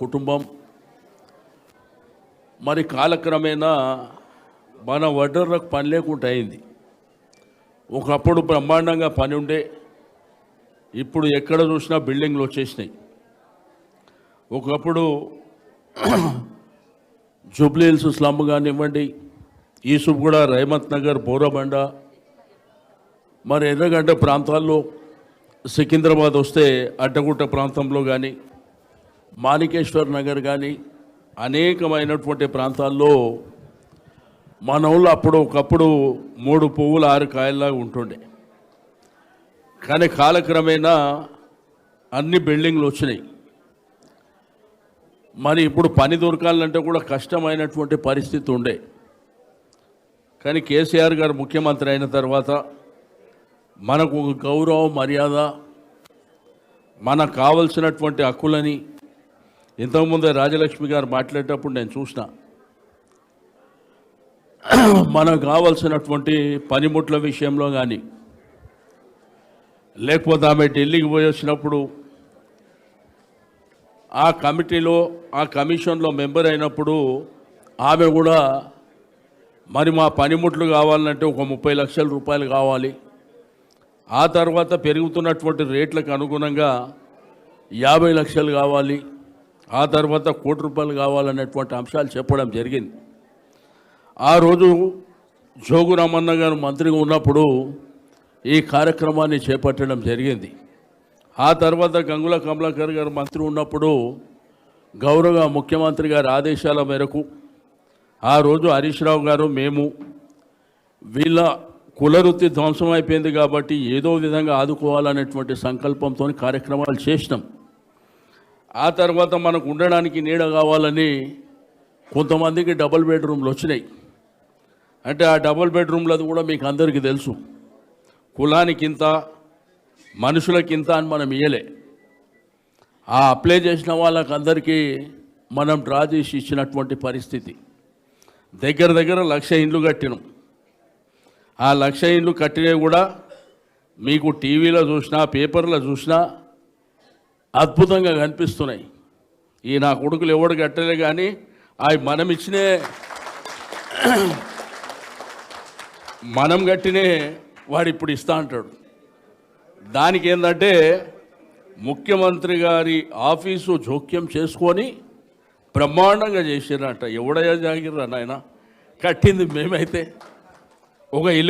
కుటుంబం. మరి కాలక్రమేణా మన వడ్డర్లకు పని లేకుండా అయింది. ఒకప్పుడు బ్రహ్మాండంగా పని ఉండే ఇప్పుడు ఎక్కడ చూసినా బిల్డింగ్లు వచ్చేసినాయి. ఒకప్పుడు జూబ్లీహిల్స్ స్లమ్ కానివ్వండి ఈసుఫ్ కూడా రైమత్ నగర్ బోరబండ. మరి ఎర్రగడ్డ ప్రాంతాల్లో సికింద్రాబాద్ వస్తే అడ్డగుట్ట ప్రాంతంలో కానీ మాణికేశ్వర్ నగర్ కానీ అనేకమైనటువంటి ప్రాంతాల్లో మన ఊళ్ళో అప్పుడు ఒకప్పుడు మూడు పువ్వులు ఆరు కాయల్లాగా ఉంటుండే. కానీ కాలక్రమేణా అన్ని బిల్డింగ్లు వచ్చినాయి. మరి ఇప్పుడు పని దొరకాలంటే కూడా కష్టమైనటువంటి పరిస్థితి ఉండే. కానీ కేసీఆర్ గారు ముఖ్యమంత్రి అయిన తర్వాత మనకు ఒక గౌరవం మర్యాద మనకు కావలసినటువంటి హక్కులని ఇంతకుముందే రాజలక్ష్మి గారు మాట్లాడేటప్పుడు నేను చూసిన. మనకు కావలసినటువంటి పనిముట్ల విషయంలో కానీ లేకపోతే ఆమె ఢిల్లీకి పోయి వచ్చినప్పుడు ఆ కమిటీలో ఆ కమిషన్లో మెంబర్ అయినప్పుడు ఆమె కూడా మరి మా పనిముట్లు కావాలంటే ఒక ముప్పై లక్షల రూపాయలు కావాలి. ఆ తర్వాత పెరుగుతున్నటువంటి రేట్లకు అనుగుణంగా యాభై లక్షలు కావాలి. ఆ తర్వాత కోటి రూపాయలు కావాలనేటువంటి అంశాలు చెప్పడం జరిగింది. ఆ రోజు జోగు రామన్న గారు మంత్రిగా ఉన్నప్పుడు ఈ కార్యక్రమాన్ని చేపట్టడం జరిగింది. ఆ తర్వాత గంగుల కమలాకర్ గారు మంత్రి ఉన్నప్పుడు గౌరవ ముఖ్యమంత్రి గారి ఆదేశాల మేరకు ఆ రోజు హరీష్ రావు గారు మేము వీళ్ళ కులవృత్తి ధ్వంసం అయిపోయింది కాబట్టి ఏదో విధంగా ఆదుకోవాలనేటువంటి సంకల్పంతో కార్యక్రమాలు చేసినాం. ఆ తర్వాత మనకు ఉండడానికి నీడ కావాలని కొంతమందికి డబుల్ బెడ్రూమ్లు వచ్చినాయి. అంటే ఆ డబుల్ బెడ్రూమ్లది కూడా మీకు అందరికీ తెలుసు. కులానికింత మనుషులకింత అని మనం ఇయ్యలే. ఆ అప్లై చేసిన వాళ్ళకి అందరికీ మనం డ్రా చేసి ఇచ్చినటువంటి పరిస్థితి. దగ్గర దగ్గర లక్ష ఇండ్లు కట్టినాం. ఆ లక్ష ఇండ్లు కట్టినవి కూడా మీకు టీవీలో చూసినా పేపర్లో చూసినా అద్భుతంగా కనిపిస్తున్నాయి. ఈ నా కొడుకులు ఎవడు కట్టలే కానీ అవి మనం ఇచ్చినే మనం కట్టినే వాడు ఇప్పుడు ఇస్తా అంటాడు. దానికి ఏంటంటే ముఖ్యమంత్రి గారి ఆఫీసు జోక్యం చేసుకొని బ్రహ్మాండంగా చేసిరంట ఎవడయ్యా జాగిర్రా నాయన? కట్టింది మేమైతే. ఒక ఇల్లు